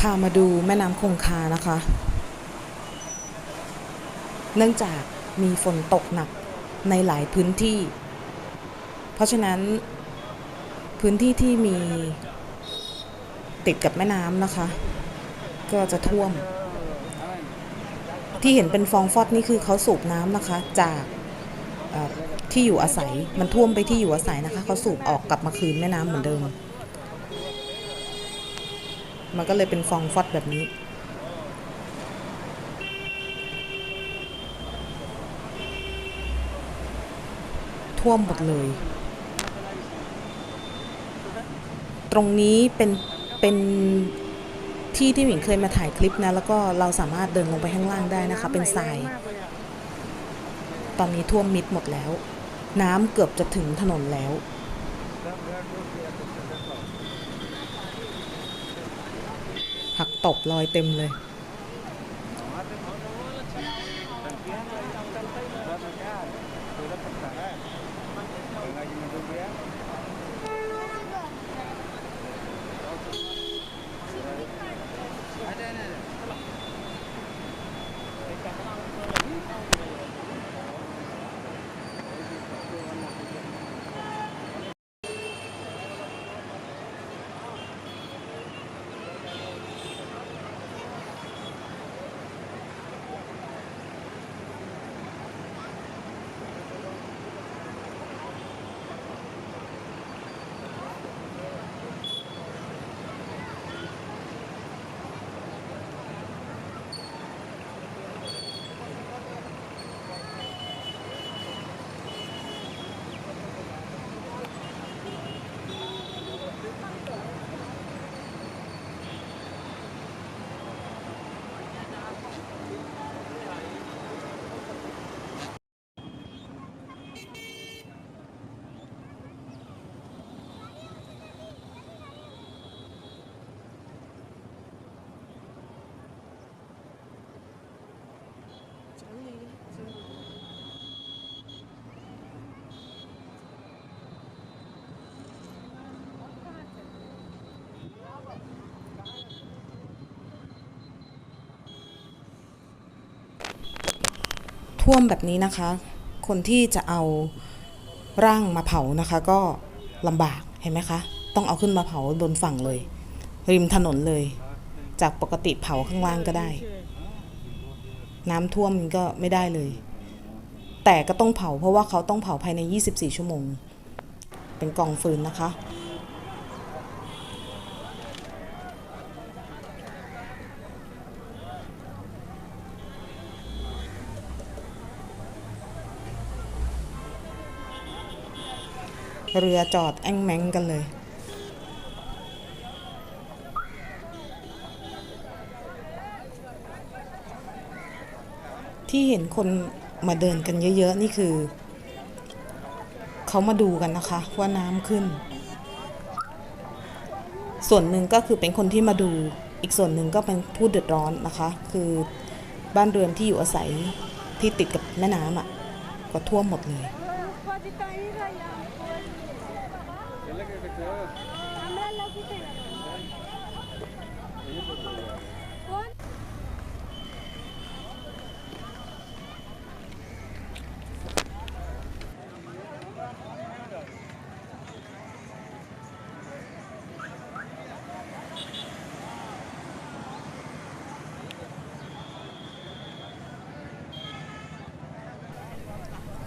พามาดูแม่น้ำคงคานะคะ เนื่องจากมีฝนตกหนักในหลายพื้นที่ เพราะฉะนั้นพื้นที่ที่มีติดกับแม่น้ำนะคะ ก็จะท่วม ที่เห็นเป็นฟองฟอดนี่คือเขาสูบน้ำนะคะ จากที่อยู่อาศัยมันท่วมไปที่อยู่อาศัยนะคะเขาสูบออกกลับมาคืนแม่น้ำเหมือนเดิม มันก็เลยเป็นฟองฟอดแบบนี้ ท่วมหมดเลย ตรงนี้เป็นเป็นที่ที่หมิงเคยมาถ่ายคลิปนะ แล้วก็เราสามารถเดินลงไปข้างล่างได้นะคะ เป็นทราย ตอนนี้ท่วมมิดหมดแล้ว น้ำเกือบจะถึงถนนแล้ว ผักตบลอยเต็มเลย ท่วมแบบนี้นะคะ คนที่จะเอาร่างมาเผานะคะ ก็ลำบากเห็นไหมคะ ต้องเอาขึ้นมาเผาบนฝั่งเลย ริมถนนเลย จากปกติเผาข้างล่างก็ได้ น้ำท่วมก็ไม่ได้เลย แต่ก็ต้องเผาเพราะว่าเขาต้องเผาภายใน 24 ชั่วโมง เป็นกองฟืนนะคะ เรือจอดแอ่งแมงกันเลย ที่เห็นคนมาเดินกันเยอะ ๆ นี่คือ เขามาดูกันนะคะ ว่าน้ำขึ้น ส่วนหนึ่งก็คือเป็นคนที่มาดู อีกส่วนหนึ่งก็เป็นผู้เดือดร้อนนะคะ คือบ้านเรือนที่อยู่อาศัยที่ติดกับแม่น้ำอะก็ท่วมหมดเลย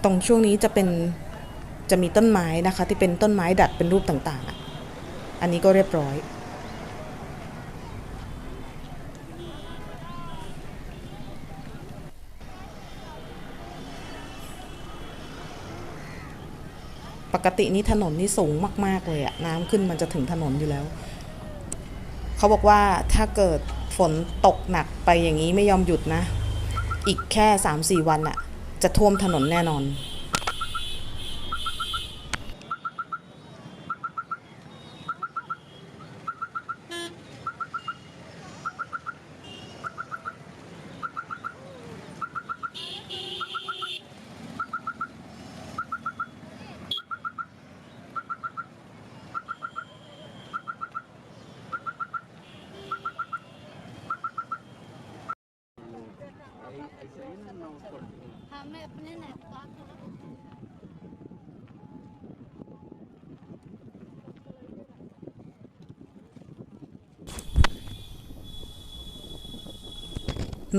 ตรงช่วงนี้จะเป็น จะมีต้นไม้นะคะ ที่เป็นต้นไม้ดัดเป็นรูปต่างๆอะอันนี้ก็เรียบร้อยปกตินี่ถนนนี่สูงมาก ๆ เลยอะน้ำขึ้นมันจะถึงถนนอยู่แล้ว เขาบอกว่าถ้าเกิดฝนตกหนักไปอย่างนี้ไม่ยอมหยุดนะ อีกแค่ 3-4 วันอะจะท่วมถนนแน่นอน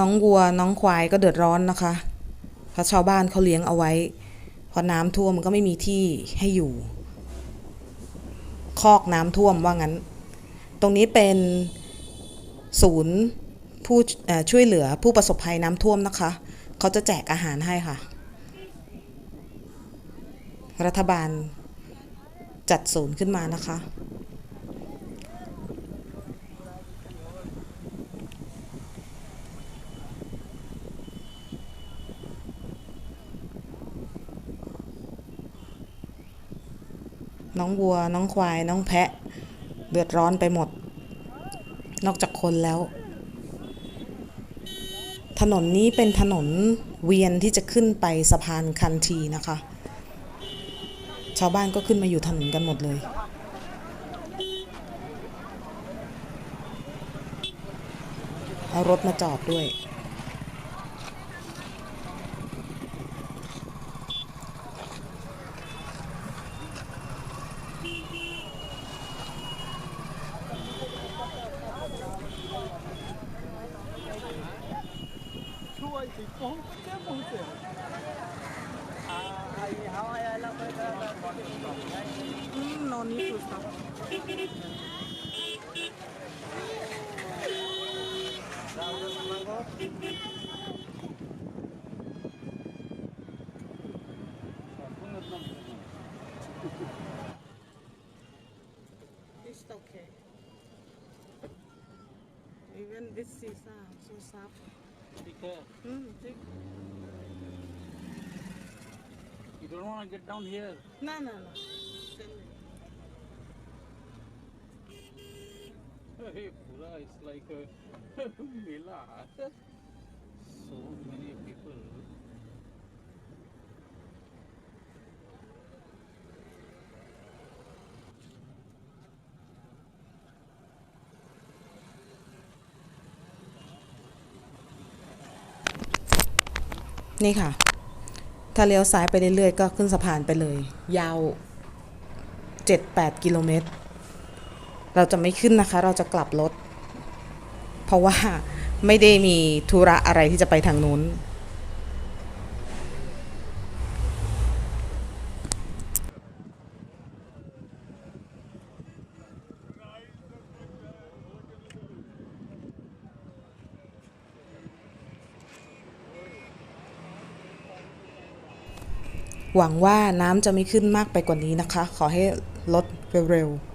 น้องวัวน้องควายก็เดือดร้อนนะคะเพราะชาวบ้านเขาเลี้ยงเอาไว้ พอน้ำท่วมมันก็ไม่มีที่ให้อยู่ คอกน้ำท่วมว่างั้น ตรงนี้เป็นศูนย์ผู้ช่วยเหลือผู้ประสบภัยน้ำท่วมนะคะ เขาจะแจกอาหารให้ค่ะ รัฐบาลจัดศูนย์ขึ้นมานะคะ น้องวัว น้องควาย น้องแพะ เดือดร้อนไปหมด นอกจากคนแล้ว ถนนนี้เป็นถนนเวียนที่จะขึ้นไปสะพานคันทีนะคะ ชาวบ้านก็ขึ้นมาอยู่ถนนกันหมดเลยเอารถมาจอดด้วย นอนนี่สุด It's okay. Even this is uh, so soft. Mm, thick. You don't want to get down here. No, no, no. Hey, Pura, it's like a mela. นี่ค่ะ ถ้าเลี้ยวซ้ายไปเรื่อยๆ ก็ขึ้นสะพานไปเลย ยาว 7-8 กิโลเมตร เราจะไม่ขึ้นนะคะ เราจะกลับรถ เพราะว่าไม่ได้มีธุระอะไรที่จะไปทางนู้น หวังว่าน้ำจะไม่ขึ้นมากไปกว่านี้นะคะ ขอให้ลดเร็วๆ